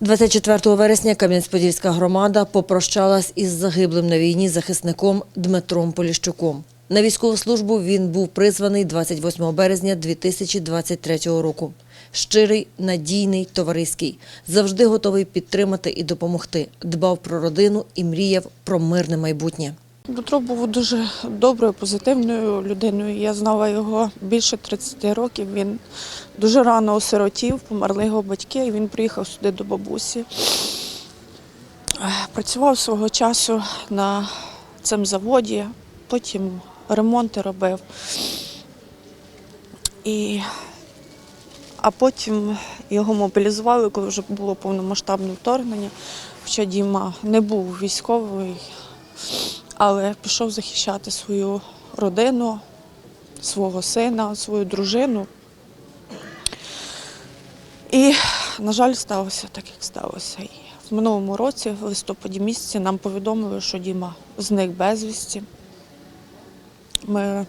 24 вересня Кам'янець-Подільська громада попрощалась із загиблим на війні захисником Дмитром Поліщуком. На військову службу він був призваний 28 березня 2023 року. Щирий, надійний, товариський, завжди готовий підтримати і допомогти. Дбав про родину і мріяв про мирне майбутнє. Дмитро був дуже доброю, позитивною людиною. Я знала його більше 30 років. Він дуже рано осиротів, померли його батьки, і він приїхав сюди до бабусі. Працював свого часу на цьому заводі, потім ремонти робив. І... А потім його мобілізували, коли вже було повномасштабне вторгнення. Хоча Діма не був військовий, але пішов захищати свою родину, свого сина, свою дружину. І, на жаль, сталося так, як сталося. І в минулому році, в листопаді місяці, нам повідомили, що Діма зник безвісті. Ми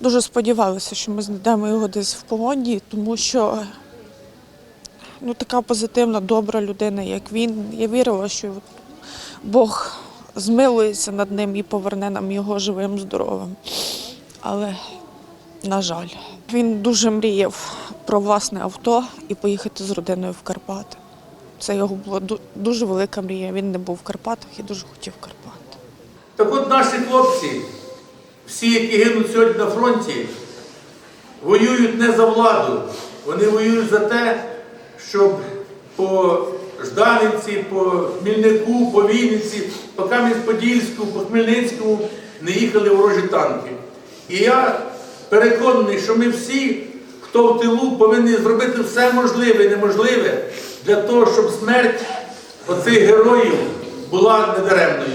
дуже сподівалися, що ми знайдемо його десь в полоні, тому що ну, така позитивна, добра людина, як він. Я вірила, що Бог змилується над ним і поверне нам його живим, здоровим. Але, на жаль, він дуже мріяв про власне авто і поїхати з родиною в Карпати. Це його була дуже велика мрія. Він не був в Карпатах і дуже хотів Карпати. Так от наші хлопці, всі, які гинуть сьогодні на фронті, воюють не за владу, вони воюють за те, щоб по Жданівці, по Хмільнику, по Вінниці, по Кам'янець-Подільську, по Хмельницькому не їхали ворожі танки. І я переконаний, що ми всі, хто в тилу, повинні зробити все можливе і неможливе для того, щоб смерть оцих героїв була недаремною.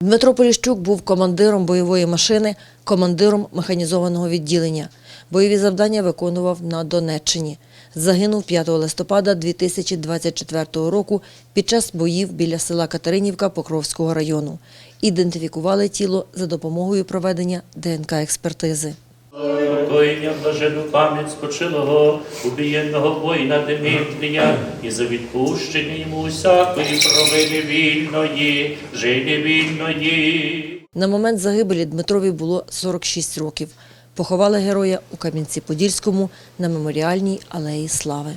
Дмитро Поліщук був командиром бойової машини, командиром механізованого відділення. Бойові завдання виконував на Донеччині. Загинув 5 листопада 2024 року під час боїв біля села Катеринівка Покровського району. Ідентифікували тіло за допомогою проведення ДНК-експертизи. Покоєння блажену пам'ять спочилого, убієнного воїна Димитрія, і за відпущення йому усякої провини вільної, життя вільної. На момент загибелі Дмитрові було 46 років. Поховали героя у Кам'янці-Подільському на меморіальній алеї Слави.